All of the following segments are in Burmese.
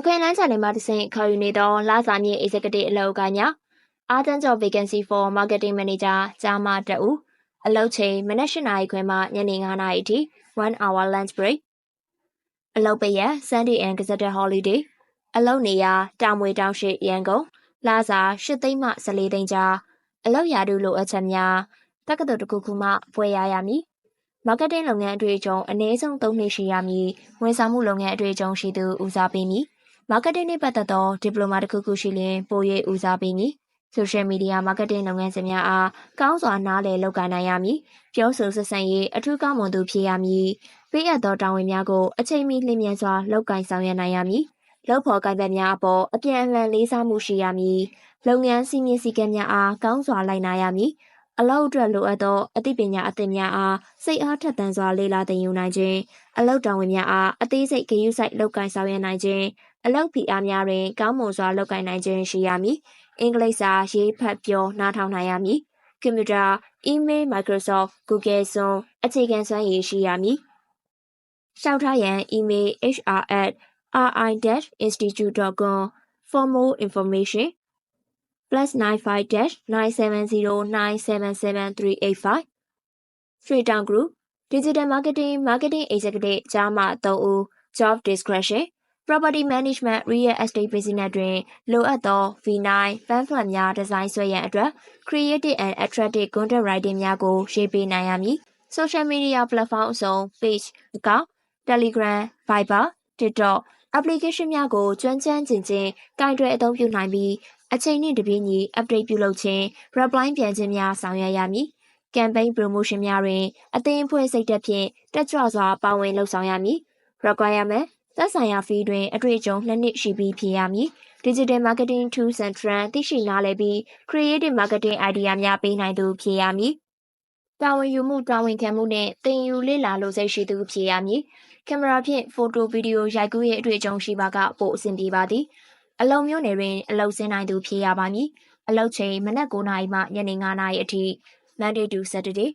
အခွင့်အလမ်းချန်နယ်မှာတစ်ဆင့်ခေါ်ယူနေသောလာစာမြေ executive အလုပ်ကညာအာတန်ကျော် vacancy for marketing manager ဂျာမာတအူအလုပ်ချိန်မနက်၈နာရီခွဲမှညနေ9နာရီထိ1 hour lunch break အလုပ်ပရက် Sunday and Gazetted holiday အလုပ်နေရာတာမွေတောင်ရှိရန်ကုန်လာစာ၈သိန်းမှ14သိန်းကြားအလုပ်ရာထူးလိုအပ်ချက်များတက္ကသိုလ်တစ်ခုခုမှပွဲရရမည်မားကတ်တင်းလုပ်ငန်းအတွေ့အကြုံအနည်းဆုံး၃နှစ်ရှိရမည်ဝန်ဆောင်မှုလုပ်ငန်းအတွေ့အကြုံရှိသူဦးစားပေးမည် မားကတ်တင်းနှင့်ပတ်သက်သောဒီပလိုမာတစ်ခုခုရှိလျှင်ပို၍ဦးစားပေးမည်ဆိုရှယ်မီဒီယာမားကတ်တင်းလုပ်ငန်းစဉ်များအားကောင်းစွာနားလည်လုပ်ကိုင်နိုင်ရမည်ပြောဆိုဆက်ဆံရေးအထူးကောင်းမွန်သူဖြစ်ရမည်ပေးအပ်သောတာဝန်များကိုအချိန်မီလျင်မြန်စွာလုပ်ကိုင်ဆောင်ရွက်နိုင်ရမည်လုပ်ဖော်ကိုင်ဘက်များအပေါ်အပြန်အလှန်လေးစားမှုရှိရမည်လုပ်ငန်းစီမင်းစည်းကမ်းများအားကောင်းစွာလိုက်နာရမည်အလောက်အတွက်လိုအပ်သောအသိပညာအသစ်များအားစိတ်အားထက်သန်စွာလေ့လာသင်ယူနိုင်ခြင်းအလောက်တောင်ဝင်များအားအသေးစိတ်ဂရုစိုက်လုပ်ကိုင်ဆောင်ရွက်နိုင်ခြင်း အလောက်ဖိအားများတွင် ကောင်းမွန်စွာလုပ်ကိုင်နိုင်ခြင်းရှိရမည်အင်္ဂလိပ်စာရေးဖတ်ပြောနားထောင်နိုင်ရမည်ကွန်ပျူတာ email Microsoft Google Zoom အခြေခံစွမ်းရည်ရှိရမည်ရှောက်ထားရန် email hr@ri-institute.com for more information plus 95-970977385 Freetown Group Digital Marketing Marketing Executive ကြားမှ3ဦး Job Description Property Management Real Estate Business တွင်လိုအပ်သော V9 pamphlet များဒီဇိုင်းဆွဲရန်အတွက် Creative and Attractive Content Writing များကိုရေးပေးနိုင်ရမည် Social Media Platform အစုံ Page အကောင့် Telegram Viber TikTok application များကိုကျွမ်းကျမ်းကျင်ကျင်ကင်တွယ်အသုံးပြုနိုင်ပြီးအချိန်နှင့်တပြေးညီ update ပြုလုပ်ခြင်း reply ပြန်ခြင်းများဆောင်ရွက်ရမည်။ campaign promotion များတွင်အသင်းအဖွဲ့စိတ်သက်ဖြင့်တက်ကြွစွာပါဝင်လှုပ်ဆောင်ရမည်။ requirement သက်ဆိုင်ရာ fee တွင်အတွေ့အကြုံနှစ်နှစ်ရှိပြီးဖြစ်ရမည်။ digital marketing tools and trend သိရှိနားလည်ပြီး creative marketing idea များပေးနိုင်သူဖြစ်ရမည်။တာဝန်ယူမှုတာဝန်ခံမှုနှင့်သင်ယူလေ့လာလို့စိတ်ရှိသူဖြစ်ရမည်။ကင်မရာဖြင့်ဖိုတိုဗီဒီယိုရိုက်ကူးရေးအတွေ့အကြုံရှိပါကပိုအဆင်ပြေပါသည်။အလုံမျိုးနယ်တွင်အလုံစင်းနိုင်သူဖြစ်ရပါမည်အလုံချိန်မနက်9:00နာရီမှညနေ9:00နာရီအထိ Monday to Saturday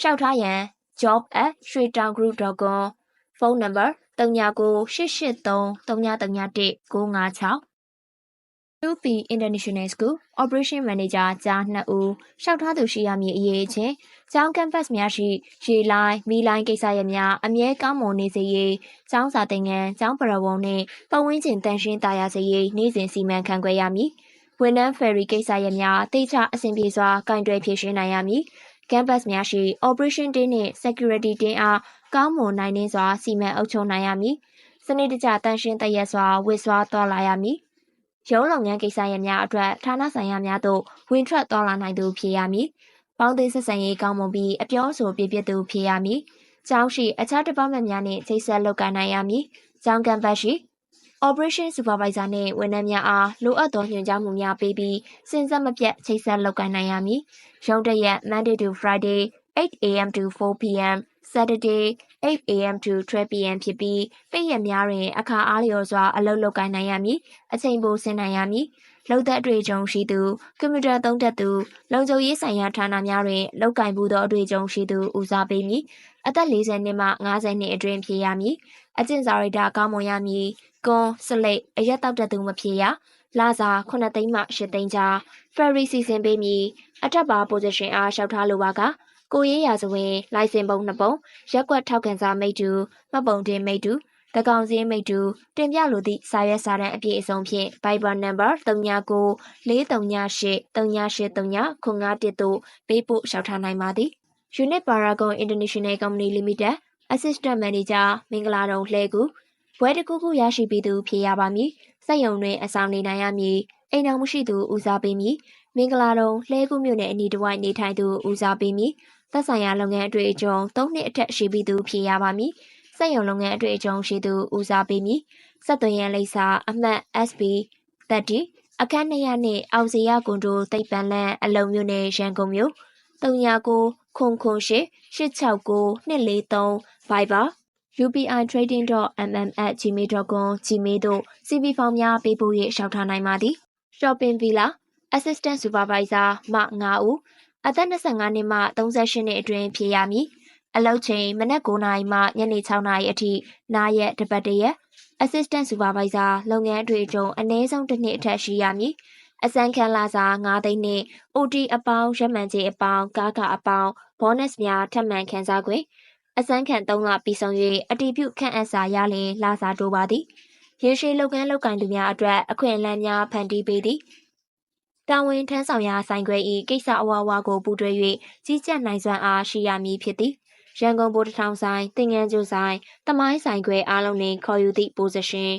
ရှောက်ထားရန် job@shwetowngroup.com ဖုန်းနံပါတ် 399883331956 2P International School Operation Manager ကြား2ဦးရှောက်ထားသူရှိရမည်အရေးချင်းကျောင်း campus များရှိရေလိုင်းမီလိုင်းကိစ္စရပ်များအမြဲကောင်းမွန်နေစေရေးကျောင်းစာသင်ခန်းကျောင်းပရဝုံနှင့်ပတ်ဝန်းကျင်တန်ရှင်းသာယာစေရေးနေ့စဉ်စီမံခန့်ခွဲရမည်ဝန်ထမ်း ferry ကိစ္စရပ်များတိကျအဆင်ပြေစွာကင်တွယ်ဖြေရှင်းနိုင်ရမည် campus များရှိ operation team နှင့် security team အားကောင်းမွန်နိုင်နှင်းစွာစီမံအုပ်ချုပ်နိုင်ရမည်စနစ်တကျတန်ရှင်းတရက်စွာဝစ်စွာတော်လာရမည်ရုံးလုပ်ငန်းကိစ္စရပ်များအတွက်ဌာနဆိုင်ရာများသို့ဝင်ထွက်သွားလာနိုင်သူဖြစ်ရမည်။ပေါင်းသိဆက်ဆံရေးကောင်းမွန်ပြီးအပြောဆိုပြည့်ပြည့်သူဖြစ်ရမည်။ကျောင်းရှိအခြား department များနှင့်ချိတ်ဆက်လုပ်ကိုင်နိုင်ရမည်။ကျောင်းကမ်ပတ်ရှိ Operation Supervisor နှင့်ဝန်ထမ်းများအားလိုအပ်သောညွှန်ကြားမှုများပေးပြီးစဉ်ဆက်မပြတ်ချိတ်ဆက်လုပ်ကိုင်နိုင်ရမည်။ရုံးတရက် Monday to Friday 8am to 4pm Saturday 8am to 12pm ဖြစ်ပြီးပိတ်ရက်များတွင်အခါအားလျော်စွာအလုပ်လုပ်ကိုင်နိုင်ရမည်အချိန်ပိုဆင်းနိုင်ရမည် လောက်သက်အတွေ့အကြုံရှိသူကွန်ပျူတာသုံးတတ်သူလုံခြုံရေးဆိုင်ရာဌာနများတွင်လောက်ကိုင်မှုသောအတွေ့အကြုံရှိသူဦးစားပေးမည်အသက်40နှစ်မှ50နှစ်အတွင်းဖြစ်ရမည်အကျင့်စာရိတ္တကောင်းမွန်ရမည်ကွန်စလိတ်အရက်တောက်တတ်သူမဖြစ်ရလာစာ9သိန်းမှ10သိန်းကြား ferry စီစဉ်ပေးမည်အထက်ပါ position အားလျှောက်ထားလိုပါကကိုရေးရာဇဝင်လိုင်စင်ပုံနှစ်ပုံရက်ကွက်ထောက်ခံစာမိတ္တူမှတ်ပုံတင်မိတ္တူ တကောင်စင်းမိတ္တူတင်ပြလိုသည့်စာရွက်စာတမ်းအပြည့်အစုံဖြင့် Viber number 39 438 3839ခု51တို့ပေးပို့လျှောက်ထားနိုင်ပါသည် Unit Paragon International Company Limited Assistant Manager မင်္ဂလာတုံလှဲကူဘွဲတစ်ခုခုရရှိပြီးသူဖြစ်ရပါမည်စက်ရုံတွင်အဆောင်နေနိုင်ရမည်အိမ်တော်မရှိသူဦးစားပေးမည်မင်္ဂလာတုံလှဲကူမြို့နယ်အနီးတစ်ဝိုက်နေထိုင်သူဦးစားပေးမည်သက်ဆိုင်ရာလုပ်ငန်းအတွေ့အကြုံ၃နှစ်အထက်ရှိပြီးသူဖြစ်ရပါမည်။စ က်ရုံလုပ်ငန်းအတွေ့အကြုံရှိသူဦးစားပေးမည်။စက်သွင်းရန်လိပ်စာအမှတ် SB 30အခန်း200နှင့်အောင်စီရကွန်တိုတိတ်ပန်လန့်အလုံမြို့နယ်ရန်ကုန်မြို့39ခွန်ခွန်ရှိ869 243 Viber upi.trading.mm@gmail.com gmail တို့ CV ဖောင်များပေးပို့၍ရှောက်ထားနိုင်ပါသည် Shopping Villa Assistant Supervisor မ9ဦးအသက်25နှစ်မှ38နှစ်အတွင်းဖြစ်ရမည် အလုပ်ချိန်မနက်9:00နာရီမှညနေ6:00နာရီအထိနားရက်တစ်ပတ်တရက် assistant supervisor လုပ်ငန်းအတွေ့အကြုံအနည်းဆုံးတစ်နှစ်အထက်ရှိရမည်အစမ်းခံလာစာ9သိန်းနှင့် OT အပေါင်းရက်မှန်ကြေးအပေါင်းကားကအပေါင်းဘောနက်စ်များထပ်မံခန်းစားခွင့်အစမ်းခံ3လပြီးဆုံး၍အတီးပြုခန့်အပ်စာရလျင်လာစာတိုးပါသည်ရေရှည်လုပ်ငန်းလုပ်ကင်သူများအတွက်အခွင့်အလမ်းများဖန်တီးပေးသည်တာဝန်ထမ်းဆောင်ရာဆိုင်ခွဲ၏ကိစ္စအဝဝကိုပူးတွဲ၍ကြီးကြပ်နိုင်စွမ်းအားရှိရမည်ဖြစ်သည် ရန်ကုန်ဗိုလ်တထောင်ဆိုင်တင်ငန်းကျိုးဆိုင်တမိုင်းဆိုင်ခွဲအားလုံးနှင့်ခေါ်ယူသည့် position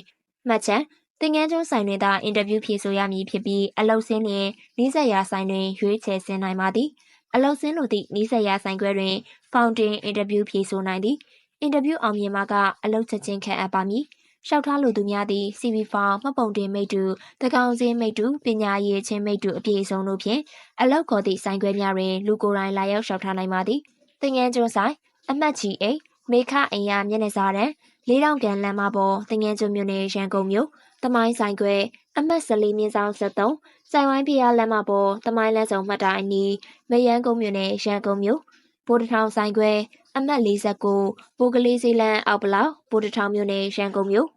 မှတ်ချက်တင်ငန်းကျိုးဆိုင်တွင်သာအင်တာဗျူးဖြေဆိုရမည်ဖြစ်ပြီးအလုပ်ဆင်းလျင်နီးစပ်ရာဆိုင်တွင်ရွေးချယ်ဆင်းနိုင်ပါသည်အလုပ်ဆင်းလိုသည့်နီးစပ်ရာဆိုင်ခွဲတွင်ဖောင်တင်အင်တာဗျူးဖြေဆိုနိုင်သည်အင်တာဗျူးအောင်မြင်မှာကအလုပ်ချက်ချင်းခံအပ်ပါမည်ရှောက်ထားလိုသူများသည် CV ဖောင်မှတ်ပုံတင်မိတ္တူတကောင်စင်းမိတ္တူပညာရေးချင်းမိတ္တူအပြည့်အစုံတို့ဖြင့်အလောက်ခေါ်သည့်ဆိုင်ခွဲများတွင်လူကိုယ်တိုင်လာရောက်ရှောက်ထားနိုင်ပါသည်တင်ငန်းကျွန်းဆိုင် အမှတ်ကြီးအိမေခအိမ်ရမျက်နှာစာတန်းလေးတောင်ကန်လမ်းမပေါ်တင်ငန်းကျွန်းမြို့နယ်ရန်ကုန်မြို့တမိုင်းဆိုင်ခွဲအမှတ်14မြင်းဆောင်73စိုင်ဝိုင်းပြရလမ်းမပေါ်တမိုင်းလမ်းဆောင်မှတ်တိုင်နီးမယန်းကုန်းမြို့နယ်ရန်ကုန်မြို့ဗိုလ်တထောင်ဆိုင်ခွဲအမှတ်49ပိုကလေးစည်းလန်းအောက်ပလောက်ဗိုလ်တထောင်မြို့နယ်ရန်ကုန်မြို့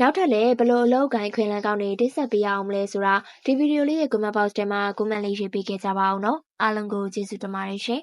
နောက်ထပ်လည်းဘလို့အလောက်ကိုင်းခွင်လန်းကောင်းနေတိဆက်ပေးရအောင်မလဲဆိုတာဒီဗီဒီယိုလေးရဲ့ comment box ထဲမှာ comment လေးရေးပေးခဲ့ကြပါအောင်နော်အားလုံးကိုကျေးဇူးတင်ပါတယ်ရှင်